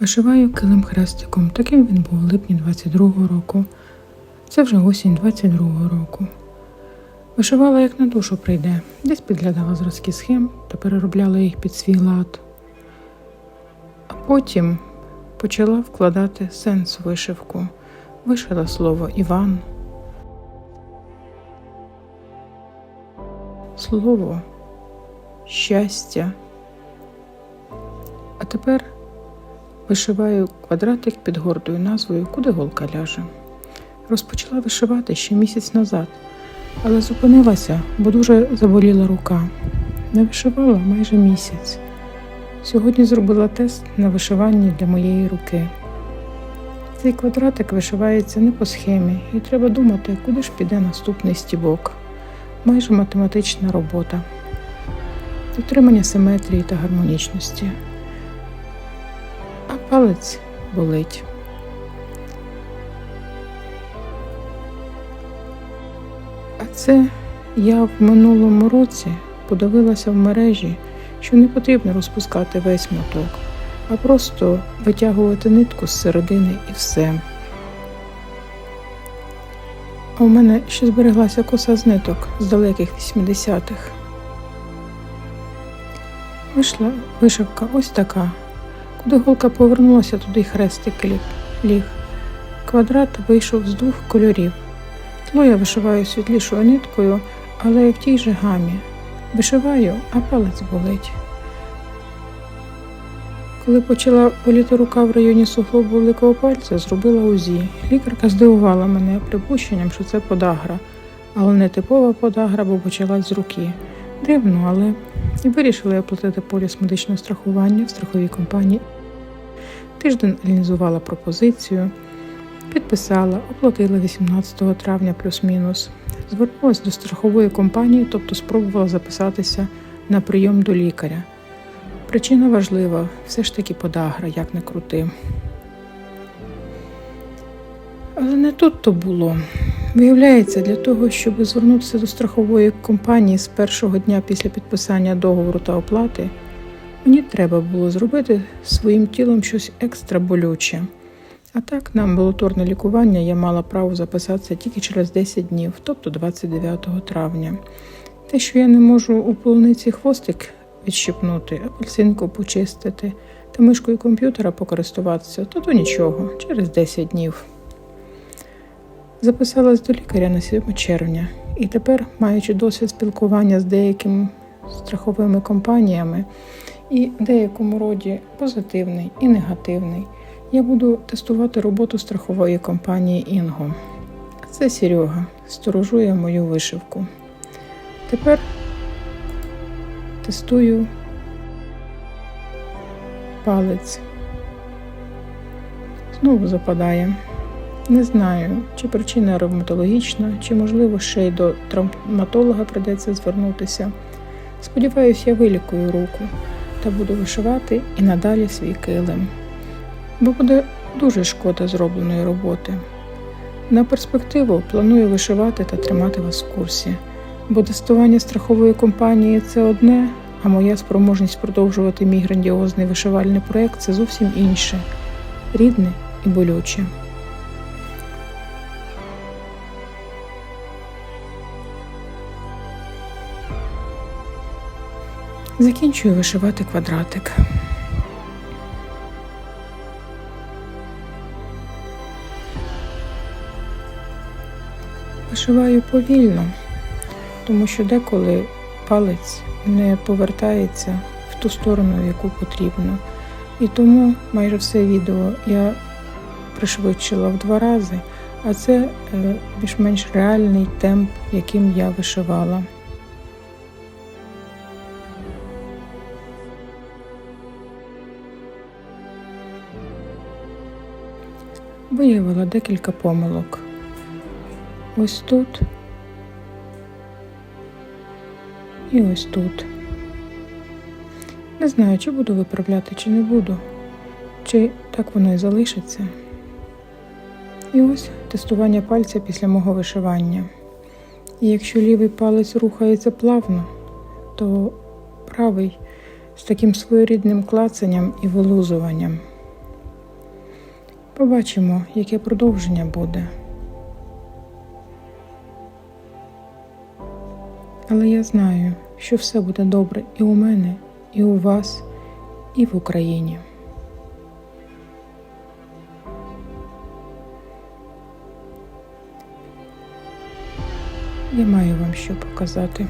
Вишиваю килим хрестиком. Таким він був у липні 22-го року. Це вже осінь 22-го року. Вишивала, як на душу прийде, десь підглядала зразки схем та переробляла їх під свій лад. А потім почала вкладати сенс в вишивку. Вишила слово Іван. Слово щастя. А тепер вишиваю квадратик під гордою назвою Куди голка ляже. Розпочала вишивати ще місяць назад, але зупинилася, бо дуже заболіла рука. Не вишивала майже місяць. Сьогодні зробила тест на вишиванні для моєї руки. Цей квадратик вишивається не по схемі, і треба думати, куди ж піде наступний стібок. Майже математична робота. Дотримання симетрії та гармонічності. Палець болить. А це я в минулому році подивилася в мережі, що не потрібно розпускати весь моток, а просто витягувати нитку з середини і все. А у мене ще збереглася коса з ниток з далеких 80-х. Вийшла вишивка ось така. Куди голка повернулася, туди хрестик ліг. Квадрат вийшов з двох кольорів. Тло я вишиваю світлішою ниткою, але в тій же гамі. Вишиваю, а палець болить. Коли почала боліти рука в районі суглобу великого пальця, зробила УЗІ. Лікарка здивувала мене припущенням, що це подагра, але не типова подагра, бо почалась з руки. Дивно, але вирішила я платити поліс медичного страхування в страховій компанії. Тиждень аналізувала пропозицію, підписала, оплатила 18 травня плюс-мінус. Звернулася до страхової компанії, тобто спробувала записатися на прийом до лікаря. Причина важлива, все ж таки подагра, як не крути. Але не тут то було. Виявляється, для того, щоб звернутися до страхової компанії з першого дня після підписання договору та оплати, мені треба було зробити своїм тілом щось екстра болюче. А так, на амбулаторне лікування я мала право записатися тільки через 10 днів, тобто 29 травня. Те, що я не можу у полуниці хвостик відщипнути, апельсинку почистити та мишкою комп'ютера покористуватися, то то нічого, через 10 днів. Записалась до лікаря на 7 червня, і тепер, маючи досвід спілкування з деякими страховими компаніями, і в деякому роді позитивний і негативний, я буду тестувати роботу страхової компанії Інго. Це Серега, сторожує мою вишивку. Тепер тестую палець. Знову западає. Не знаю, чи причина ревматологічна, чи, можливо, ще й до травматолога придеться звернутися. Сподіваюсь, я вилікую руку та буду вишивати і надалі свій килим. Бо буде дуже шкода зробленої роботи. На перспективу планую вишивати та тримати вас в курсі, бо тестування страхової компанії це одне, а моя спроможність продовжувати мій грандіозний вишивальний проєкт це зовсім інше, рідне і болюче. Закінчую вишивати квадратик. Вишиваю повільно, тому що деколи палець не повертається в ту сторону, яку потрібно. І тому майже все відео я пришвидшила в два рази, а це е, більш-менш реальний темп, яким я вишивала. Виявила декілька помилок. Ось тут і ось тут. Не знаю, чи буду виправляти, чи не буду, чи так воно і залишиться. І ось тестування пальця після мого вишивання. І якщо лівий палець рухається плавно, то правий з таким своєрідним клацанням і вилузуванням. Побачимо, яке продовження буде. Але я знаю, що все буде добре і у мене, і у вас, і в Україні. Я маю вам що показати.